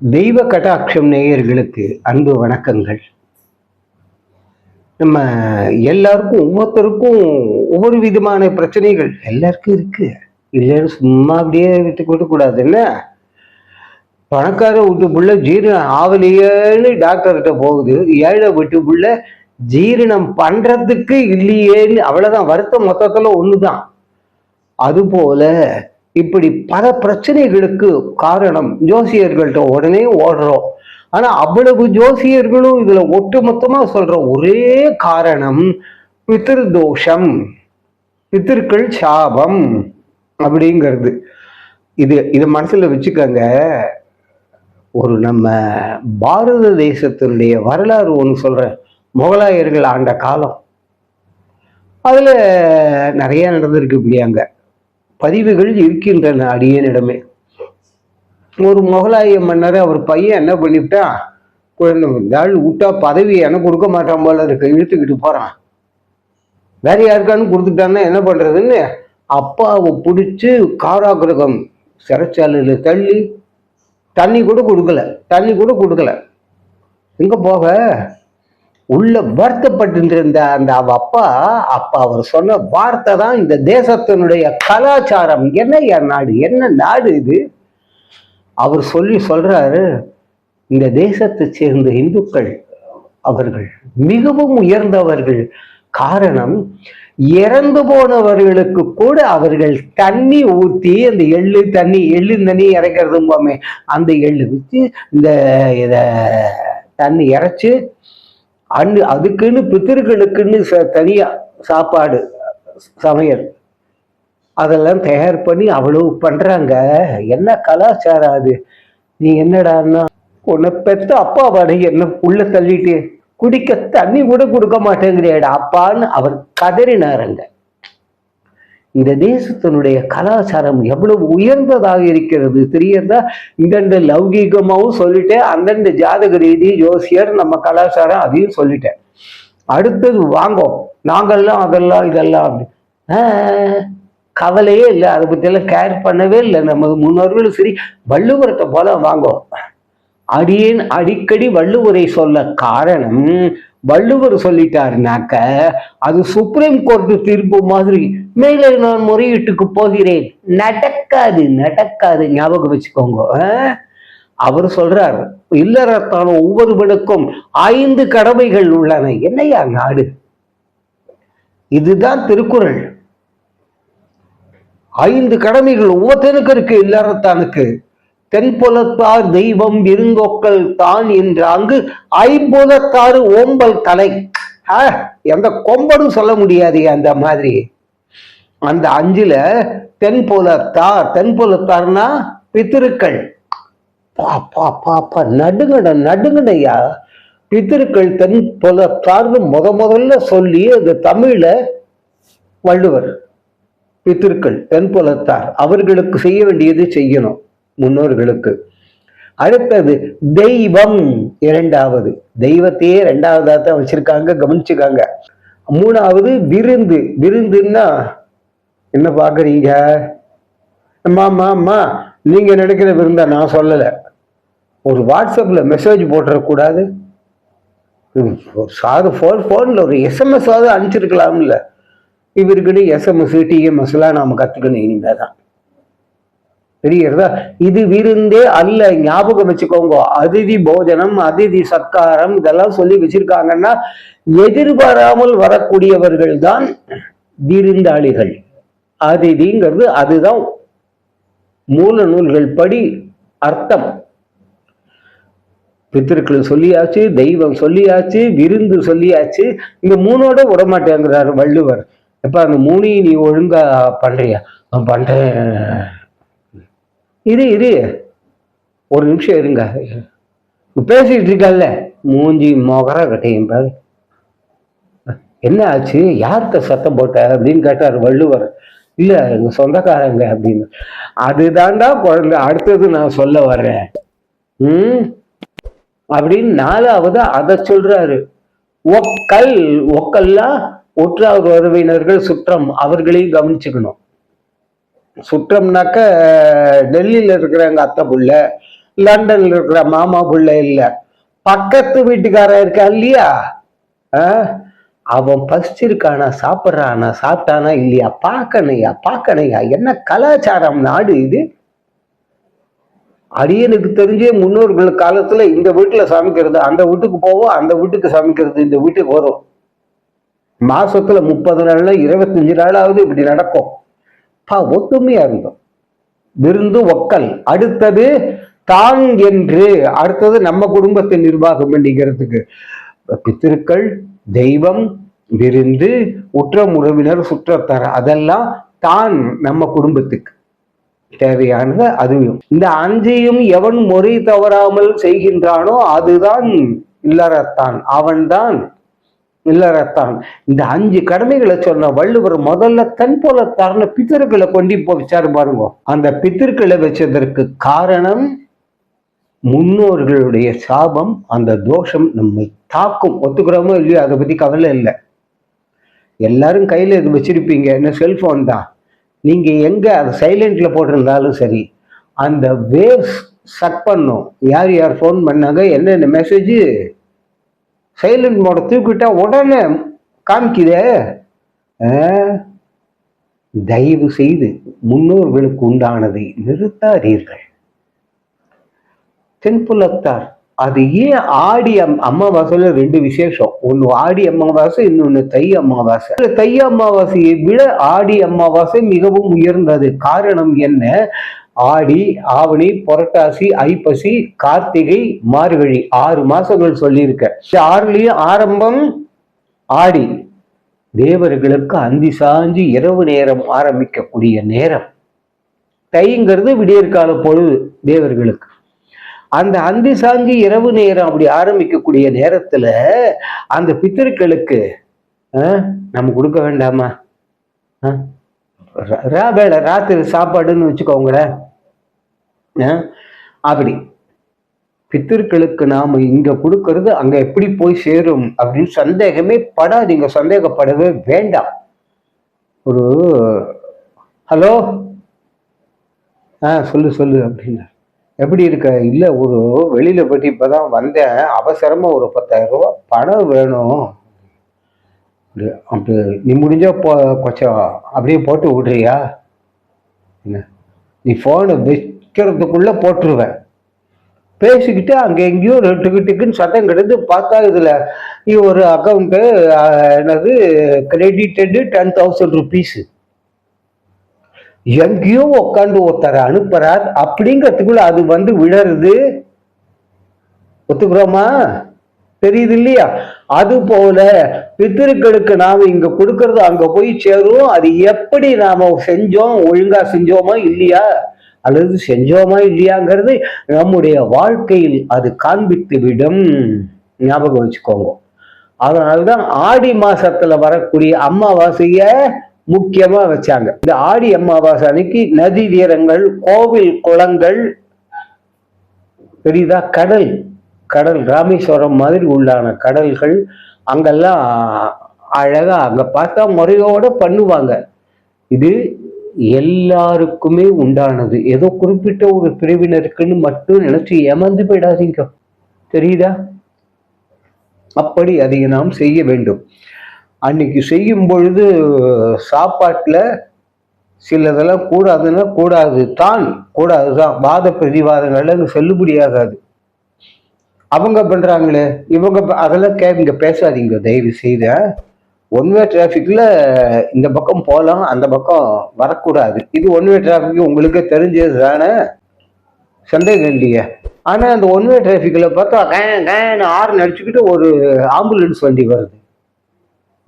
தெய்வ கடாட்சம் நேயர்களுக்கு அன்பு வணக்கங்கள். நம்ம எல்லாருக்கும் ஒவ்வொருத்தருக்கும் ஒவ்வொரு விதமான பிரச்சனைகள் எல்லாருக்கும் இருக்கு. இல்லைன்னு சும்மா அப்படியே விட்டு கூடாது என்ன? பணக்கார வீட்டு புள்ள ஜீரணம் ஆவலையேன்னு டாக்டர்கிட்ட போகுது. ஏழை வீட்டு புள்ள ஜீரணம் பண்றதுக்கு இல்லையேன்னு அவ்வளவுதான். வருத்தம் மொத்தத்துல ஒண்ணுதான். அதுபோல இப்படி பல பிரச்சனைகளுக்கு காரணம் ஜோசியர்கள்ட்ட உடனே ஓடுறோம். ஆனா அவ்வளவு ஜோசியர்களும் இதுல ஒட்டுமொத்தமா சொல்ற ஒரே காரணம் பித்திருதோஷம் பித்திருக்கள் சாபம் அப்படிங்கிறது. இது இதை மனசுல வச்சுக்கோங்க. ஒரு நம்ம பாரத தேசத்தினுடைய வரலாறு ஒன்று சொல்கிறேன் முகலாயர்கள் ஆண்ட காலம். அதுல நிறைய நடந்திருக்கு இப்படியாங்க பதிவுகள் இருக்கின்றன அடியனிடமே. ஒரு முகலாய மன்னர் அவர் பையன் என்ன பண்ணிவிட்டான் குழந்தை இருந்தால் விட்டா பதவி எனக்கு கொடுக்க மாட்டான் போல இருக்கு இழுத்துக்கிட்டு போறான். வேற யாருக்கானு கொடுத்துட்டான்னா என்ன பண்றதுன்னு அப்பாவை பிடிச்சி காராகிரகம் சிறைச்சாலையில் தள்ளி தண்ணி கூட கொடுக்கல தண்ணி கூட கொடுக்கல. எங்க போக? உள்ள வருத்தப்பட்டு அந்த அவ அப்பா அப்பா அவர் சொன்ன வார்த்தை தான் இந்த தேசத்தினுடைய கலாச்சாரம். என்ன என் நாடு? என்ன நாடு இது? அவர் சொல்லி சொல்றாரு இந்த தேசத்தை சேர்ந்த இந்துக்கள் அவர்கள் மிகவும் உயர்ந்தவர்கள். காரணம் இறந்து போனவர்களுக்கு கூட அவர்கள் தண்ணி ஊற்றி அந்த எள்ளு தண்ணி எள்ளு தண்ணி இறக்கிறது போமே அந்த எள்ளு வச்சு இந்த இத தண்ணி இறைச்சு அன்னு அதுக்குன்னு பித்திருக்களுக்குன்னு ச- தனியா சாப்பாடு சமையல். அதெல்லாம் தயார் பண்ணி அவ்வளவு பண்றாங்க. என்ன கலாச்சாரம் அது? நீ என்னடான்னா உன்னை பெத்த அப்பா வரை என்ன உள்ள தள்ளிட்டு குடிக்க தண்ணி கூட கொடுக்க மாட்டேங்கிறேடா அப்பான்னு அவர் கதறினாருங்க. இந்த தேசத்தினுடைய கலாச்சாரம் எவ்வளவு உயர்ந்ததாக இருக்கிறது? தெரியறதா இந்தந்த லௌகீகமாவும் சொல்லிட்டேன். அந்தந்த ஜாதக ரீதி ஜோசியர் நம்ம கலாச்சாரம் அதையும் சொல்லிட்டேன். அடுத்தது வாங்கோம் நாங்கெல்லாம் அதெல்லாம் இதெல்லாம் அப்படி. ஆஹ், கவலையே இல்லை. அதை பற்றியெல்லாம் கேர் பண்ணவே இல்லை. நமது முன்னோர்களும் சரி வள்ளுவரத்தை போல வாங்கோம் அடியேன் அடிக்கடி வள்ளுவரை சொல்ல காரணம் வள்ளுவர் சொல்லிட்டாருனாக்க அது சுப்ரீம் கோர்ட் தீர்ப்பு மாதிரி மேலே நான் முறையீட்டுக்கு போகிறேன். நடக்காது நடக்காது. ஞாபகம் வச்சுக்கோங்க. ஆஹ்? அவர் சொல்றார் இல்லறத்தான ஒவ்வொருவனுக்கும் ஐந்து கடமைகள் உள்ளன. என்னையா நாடு? இதுதான் திருக்குறள். ஐந்து கடமைகள் ஒவ்வொருத்தனுக்கு இருக்கு இல்லறத்தானுக்கு. தென்புலத்தார் தெய்வம் விருந்தோக்கல் தான் என்ற அங்கு ஐம்புலத்தாறு ஓம்பல் கலை. ஆ, எந்த கொம்பனும் சொல்ல முடியாது அந்த மாதிரி. அந்த அஞ்சுல தென்புலத்தார் தென்புலத்தார்னா பித்திருக்கள். பாப்பா பாப்பா நடுங்கட நடுங்கடையா. பித்திருக்கள் தென்புலத்தார்னு முத முதல்ல சொல்லி அந்த தமிழ்ல வள்ளுவர். பித்திருக்கள் தென்புலத்தார் அவர்களுக்கு செய்ய வேண்டியது செய்யணும். முன்னோர்களுக்கு. அடுத்தது தெய்வம் இரண்டாவது. தெய்வத்தையே ரெண்டாவதாக தான் வச்சிருக்காங்க கவனிச்சுக்காங்க. மூணாவது விருந்து. விருந்துன்னா என்ன பார்க்குறீங்க? அம்மா அம்மா நீங்கள் நினைக்கிற விருந்தா நான் சொல்லலை. ஒரு வாட்ஸ்அப்பில் மெசேஜ் போட்டுறக்கூடாது. சாது ஃபோன் ஃபோனில் ஒரு எஸ்எம்எஸ் ஆகுது அனுப்பிச்சிருக்கலாம்ல. இவருக்குன்னு எஸ்எம்எஸ் டிஎம்எஸ்லாம் நாம் கற்றுக்கணும் இனிமேல் தான் தெரிகிறதா? இது விருந்தே அல்ல. ஞாபகம் வச்சுக்கோங்க. அதிதி போஜனம் அதிதி சத்காரம் இதெல்லாம் சொல்லி வச்சிருக்காங்கன்னா எதிர்பாராமல் வரக்கூடியவர்கள் தான் விருந்தாளிகள். அதிதிங்கிறது அதுதான் மூல நூல்கள் படி அர்த்தம். பித்திருக்கள் சொல்லியாச்சு தெய்வம் சொல்லியாச்சு விருந்து சொல்லியாச்சு. இந்த மூணோட விடமாட்டேங்கிறார் வள்ளுவர். எப்ப அந்த மூணையும் நீ ஒழுங்கா பண்றியா? பண்றேன். இரு இரு. ஒரு நிமிஷம் இருங்க. பேசிட்டு இருக்கல்ல மூஞ்சி மொகர கட்டையும் பாரு. என்ன ஆச்சு? யார்கிட்ட சத்தம் போட்ட? அப்படின்னு கேட்டார் வள்ளுவர். இல்ல எங்க சொந்தக்காரங்க அப்படின்னு. அதுதான்டா குழந்தை அடுத்தது நான் சொல்ல வர்றேன். ம்? அப்படின்னு நாலாவது அதை சொல்றாரு. ஒக்கல் ஒக்கல்லாம் ஒற்றாவது உறவினர்கள் சுற்றம். அவர்களையும் கவனிச்சுக்கணும். சுற்றம்னாக்க டெல்லியில இருக்கிற எங்க அத்தை பிள்ளை லண்டன்ல இருக்கிற மாமா பிள்ளை இல்ல. பக்கத்து வீட்டுக்காரன் இருக்கா இல்லையா? ஆ? அவன் பசிச்சிருக்கானா சாப்பிட்றானா சாப்பிட்டானா இல்லையா? பார்க்கணையா பார்க்கணையா என்ன கலாச்சாரம் நாடு இது? அடியனுக்கு தெரிஞ்சே முன்னோர்கள் காலத்துல இந்த வீட்டுல சமைக்கிறது அந்த வீட்டுக்கு போவோம் அந்த வீட்டுக்கு சமைக்கிறது இந்த வீட்டுக்கு வரும். மாசத்துல முப்பது நாள்ல இருபத்தஞ்சு நாளாவது இப்படி நடக்கும். பா ஒத்துமையா இருந்தோம் விருந்து ஒக்கல். அடுத்தது தான் என்று. அடுத்தது நம்ம குடும்பத்தை நிர்வாகம் பண்ணிக்கிறதுக்கு பித்திருக்கள் தெய்வம் விருந்து உற்றம் உறவினர் சுற்றத்தார். அதெல்லாம் தான் நம்ம குடும்பத்துக்கு தேவையானது அதுவும் இந்த அஞ்சையும் எவன் முறை தவறாமல் செய்கின்றானோ அதுதான் இல்லறத்தான். அவன்தான் இல்லறத்தான் இந்த அஞ்சு கடமைகளை சொன்ன வள்ளுவர் முதல்ல தன் போல தரண பித்தர்களை கொண்டு இப்போ வச்சாரு பாருங்க. அந்த பித்தர்களை வச்சதற்கு காரணம் முன்னோர்களுடைய சாபம் அந்த தோஷம் நம்மை தாக்கும். ஒத்துக்கிறோமோ இல்லையோ அதை பத்தி கவலை இல்லை. எல்லாரும் கையில இது வச்சிருப்பீங்க. என்ன செல்போன் தான். நீங்க எங்க அதை சைலண்ட்ல போட்டிருந்தாலும் சரி அந்த வேவ்ஸ் சட் பண்ணும். யார் யார் ஃபோன் பண்ணாங்க? என்னென்ன மெசேஜ் சைலண்ட் மோட தூக்கிட்டா உடனே காமிக்குதே. ஆ, தயவு செய்து முன்னோர்களுக்கு உண்டானதை நிறுத்தாதீர்கள். தென்புலத்தார் அது ஏன் ஆடி அம் அமாவாசையில ரெண்டு விசேஷம்? ஒன்னு ஆடி அமாவாசை இன்னொன்னு தை அமாவாசை. தை அமாவாசையை விட ஆடி அமாவாசை மிகவும் உயர்ந்தது. காரணம் என்ன? ஆடி ஆவணி புரட்டாசி ஐப்பசி கார்த்திகை மார்கழி. ஆறு மாசங்கள் சொல்லியிருக்க. ஆறுலயும் ஆரம்பம் ஆடி. தேவர்களுக்கு அந்தி சாஞ்சி இரவு நேரம் ஆரம்பிக்கக்கூடிய நேரம். தைங்கிறது விடியற்கால பொழுது தேவர்களுக்கு. அந்த அந்தி சாஞ்சி இரவு நேரம் அப்படி ஆரம்பிக்கக்கூடிய நேரத்துல அந்த பித்தர்களுக்கு நம்ம கொடுக்க வேண்டாமா? ரா- வேலை ராத்திரி சாப்பாடுன்னு வச்சுக்கோங்களேன். அப்படி. பித்தர்களுக்கு நாம இங்க கொடுக்கறது அங்க எப்படி போய் சேரும் அப்படின்னு சந்தேகமே படாதீங்க சந்தேகப்படவே வேண்டாம். ஒரு ஹலோ? ஆ சொல்லு சொல்லு அப்படின்னா எப்படி இருக்க? இல்லை ஒரு வெளியில் போயிட்டு இப்பதான் வந்தேன். அவசரமாக ஒரு பத்தாயிரம் ரூபாய் பணம் வேணும். அப்படி அப்படி நீ முடிஞ்சா போ கொஞ்சம் அப்படியே போட்டு விடுறியா? என்ன? நீ ஃபோனை விற்கிறதுக்குள்ளே போட்டுருவேன். பேசிக்கிட்டு அங்கே எங்கேயோ ரெட்டு கிட்டுக்குன்னு சத்தம் கிடந்து பார்த்தா இதில் ஒரு அக்கௌண்ட்டு என்னது கிரெடிட்டடு டென் தௌசண்ட் ருபீஸு எங்கேயோ உட்காந்து ஒருத்தரை அனுப்புறார். அப்படிங்கிறதுக்குள்ள அது வந்து விழருது ஒத்துக்கிறோமா? தெரியுது இல்லையா? அது போல பித்திருக்களுக்கு நாம இங்க கொடுக்கறது அங்க போய் சேரும். அது எப்படி நாம செஞ்சோம்? ஒழுங்கா செஞ்சோமா இல்லையா? அல்லது செஞ்சோமா இல்லையாங்கிறது நம்முடைய வாழ்க்கையில் அது காண்பித்து விடும். ஞாபகம் வச்சுக்கோங்க. அதனாலதான் ஆடி மாசத்துல வரக்கூடிய அமாவாசைய முக்கியமா வச்சாங்க. இந்த ஆடி அமாவாசை அன்னைக்கு நதி தீரங்கள் கோவில் குளங்கள் பெரிதா கடல் கடல் ராமேஸ்வரம் மாதிரி உள்ளான கடல்கள் அங்கெல்லாம் அழகா அங்க பார்த்தா முறையோட பண்ணுவாங்க. இது எல்லாருக்குமே உண்டானது. ஏதோ குறிப்பிட்ட ஒரு பிரிவினருக்குன்னு மட்டும் நினைச்சு ஏமாந்து போயிடாதீங்க. தெரியுதா? அப்படி அதை நாம் செய்ய வேண்டும். அன்னைக்கு செய்யும் பொழுது சாப்பாட்டில் சிலதெல்லாம் கூடாதுன்னா கூடாது தான் கூடாது தான். வாத பிரதிவாதங்கள்ல செல்லுபடியாகாது. அவங்க பண்ணுறாங்களே இவங்க அதெல்லாம் கே இங்கே பேசாதீங்க தயவு செய்த ஒன்வே டிராஃபிக்கில் இந்த பக்கம் போகலாம் அந்த பக்கம் வரக்கூடாது. இது ஒன்வே டிராஃபிக் உங்களுக்கே தெரிஞ்சது தானே? சந்தேகம் இல்லையே ஆனால் அந்த ஒன்வே டிராஃபிக்கில் பார்த்தா கே- ஆறு நடிச்சுக்கிட்டு ஒரு ஆம்புலன்ஸ் வண்டி வருது.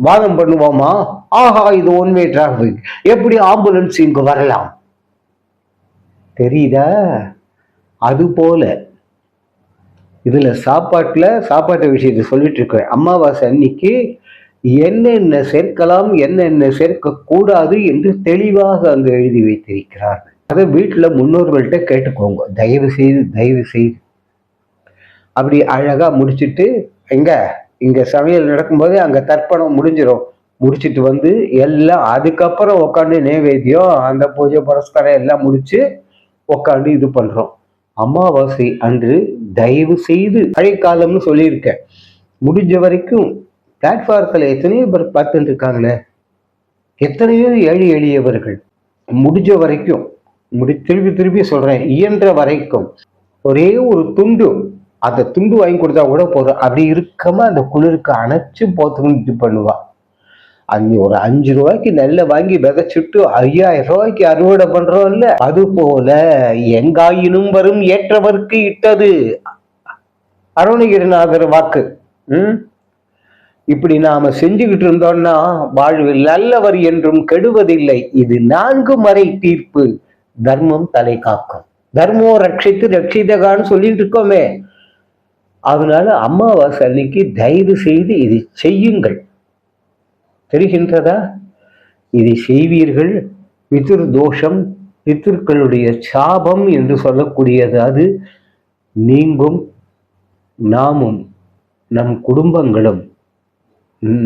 வாதம் பண்ணுவோமா? ஆஹா இது ஒன்வே டிராஃபிக் எப்படி ஆம்புலன்ஸ் இங்கு வரலாம்? தெரியுதா? அது போல. இதுல சாப்பாட்டுல சாப்பாட்டு விஷயத்தை சொல்லிட்டு இருக்கேன். அமாவாசை அன்னைக்கு என்னென்ன சேர்க்கலாம் என்னென்ன சேர்க்க கூடாது என்று தெளிவாக அங்கு எழுதி வைத்திருக்கிறார் அதை வீட்டில் முன்னோர்கள்ட்ட கேட்டுக்கோங்க. தயவு செய்து தயவு செய்து. அப்படி அழகா முடிச்சுட்டு எங்க? இங்க சமையல் நடக்கும்போது அங்க தர்ப்பணம் முடிஞ்சிடும் முடிச்சிட்டு வந்து எல்லாம் அதுக்கப்புறம் உட்காந்து நைவேத்தியம் அந்த பூஜை புரஸ்காரம் எல்லாம் முடிச்சு உட்காந்து இது பண்றோம். அமாவாசை அன்று தயவு செய்து பழைய காலம்னு சொல்லியிருக்கேன். முடிஞ்ச வரைக்கும் பிளாட்ஃபாரத்தில் எத்தனையோ பேர் பார்த்துட்டு இருக்காங்களே எத்தனையோ ஏழை எளியவர்கள். முடிஞ்ச வரைக்கும் முடி திருப்பி திருப்பி சொல்றேன் இயன்ற வரைக்கும் ஒரே ஒரு துண்டு அந்த துண்டு வாங்கி கொடுத்தா கூட போதும். அப்படி இருக்காம அந்த குளிருக்கு அணைச்சு போத்துக்கணும் இது பண்ணுவா. அஞ்சு ஒரு அஞ்சு ரூபாய்க்கு நெல்லை வாங்கி விதைச்சிட்டு ஐயாயிரம் ரூபாய்க்கு அறுவடை பண்றோம்ல அது போல எங்காயினும் வரும் ஏற்றவர்க்கு இட்டது. அருணகிரிநாதர் வாக்கு. ம்? இப்படி நாம செஞ்சுக்கிட்டு இருந்தோம்னா வாழ்வில் நல்லவர் என்றும் கெடுவதில்லை. இது நான்கு மறை தீர்ப்பு. தர்மம் தலை காக்கும். தர்மம் ரட்சித்து ரட்சிதகான்னு சொல்லிட்டு இருக்கோமே. அதனால அமாவாசை அன்னைக்கு தயவு செய்து இதை செய்யுங்கள். தெரிகின்றதா? இதை செய்வீர்கள். பிதிர் தோஷம் பித்திருக்களுடைய சாபம் என்று சொல்லக்கூடியது அது. நீங்கும் நாமும் நம் குடும்பங்களும்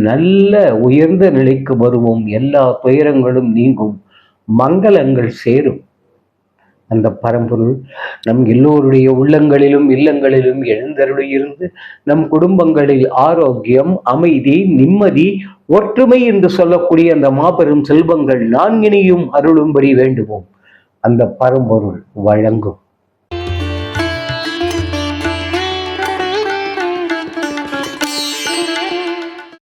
நல்ல உயர்ந்த நிலைக்கு வருவோம். எல்லா துயரங்களும் நீங்கும். மங்களங்கள் சேரும். அந்த பரம்பொருள் நம் எல்லோருடைய உள்ளங்களிலும் இல்லங்களிலும் எழுந்தருளி இருந்து நம் குடும்பங்களில் ஆரோக்கியம் அமைதி நிம்மதி ஒற்றுமை என்று சொல்லக்கூடிய அந்த மாபெரும் செல்வங்கள் நான்கினையும் அருளும்படி வேண்டுவோம். அந்த பரம்பொருள் வழங்கும்.